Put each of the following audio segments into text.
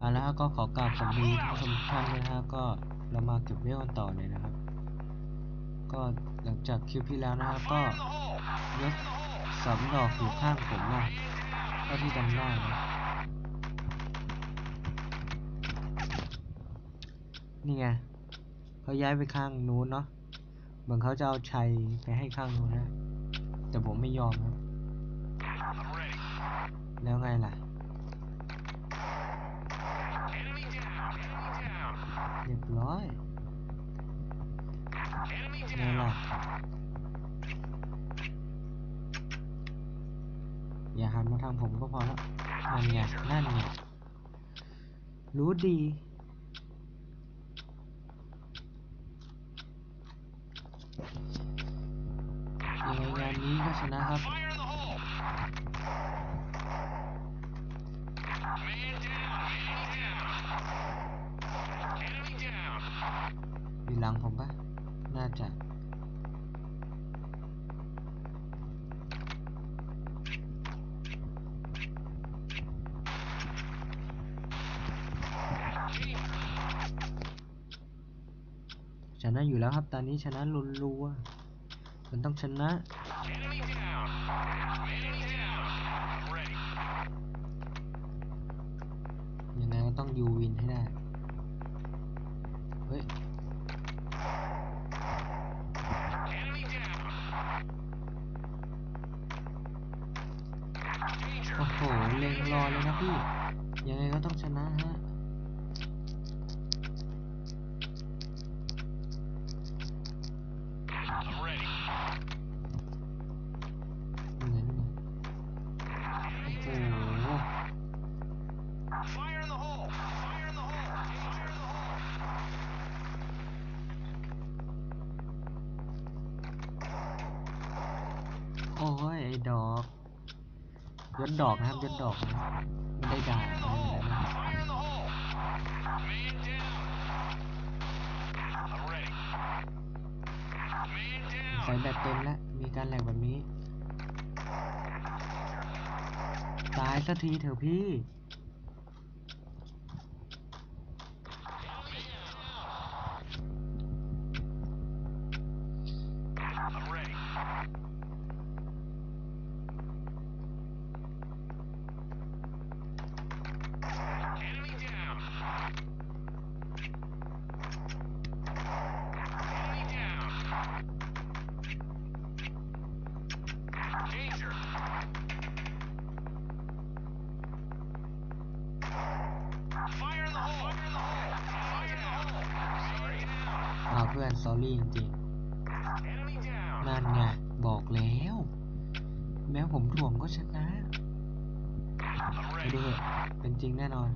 อ่าแล้วก็ขอกราบสวัสดีท่านผู้ชมทุกท่านด้วยนะฮะก็เรามาเก็บเวลกันต่อเลยนะครับ ก็หลังจากคลิปที่แล้วนะครับก็ยศสามดอกอยู่ข้างผมนะเท่าที่จำได้นะนี่ไงเขาย้ายไปข้างนู้นเนาะเหมือนเขาจะเอาชัยไปให้ข้างนู้นนะ แต่ผมไม่ยอมครับ แล้วไงล่ะ เรียบร้อยไงล่ะอย่าหันมาทางผมก็พอแล้วนั่นไงนั่นไงรู้ดียังไงงานนี้ก็ชนะครับ อยู่หลังผมปะน่า จะชนะอยู่แล้วครับตอนนี้ชนะลุนรัวมันต้องชนะยังไงก็ต้องยูวินให้ได้ เฮ้ย โอ้โห เล็ง รอเลยนะพี่ ยังไงก็ต้องชนะฮะนี่ไงนี่ไงโอ้โห โอ้ย ไอ้ดอก ยศดอกนะครับยศดอกไม่ได้ดาไม่ได้ด่าใส่แบตเต็มแล้วมีการแหลกแบบนี้ ตายสักทีเถอะพี่ พื่อน s อรี่จริงๆนั่นไง บอกแล้ว แม้ผมถ่วงก็ชนะไปดูเถอะเป็นจริงแน่นอน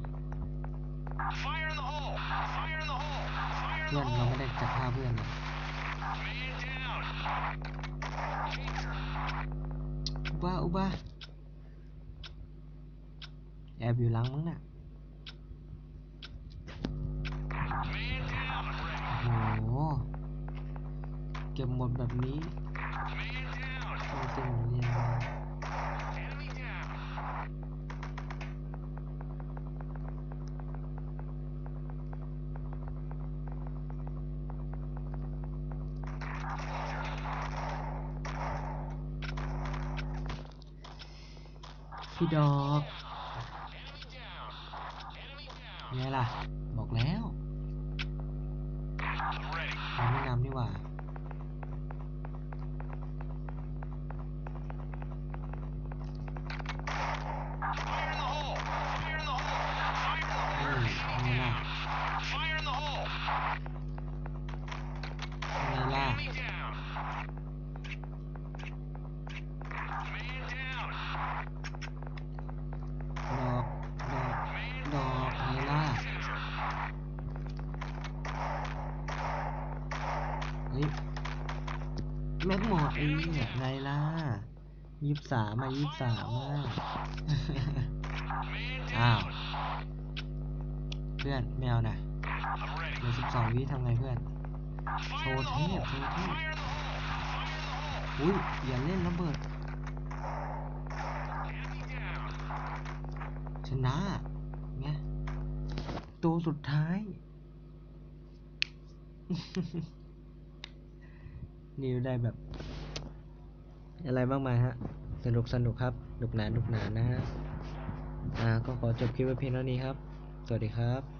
เพื่อนเราไม่ได้จะฆ่าเพื่อนนะอุบ้าอุบ้าแอบอยู่หลังมั้งน่ะ เก็บหมดแบบนี้ต้องเต็มเรียนพี่ดอกไงล่ะ บอกแล้ว มันไม่นำนี่หว่า เฮ้ยไงล่ะไงล่ะ ดอก ดอก ดอกไงล่ะ เฮ้ย แม็กหมดไอ้เนี่ยไงล่ะยี่สิบสามมายี่สิบสามมาอ้าว เพื่อนไม่เอานะเหลือสิบสองวิทำไงเพื่อนโชว์เทพโชว์เทพอุ้ยอย่าเล่นระเบิด ชนะไงตัวสุดท้าย นิวได้แบบ อะไรมากมายฮะ สนุกสนุกครับหนุกหนานหนุกหนานนะฮะ อ่า ก็ขอจบคลิปไว้เพียงเท่านี้ครับ สวัสดีครับ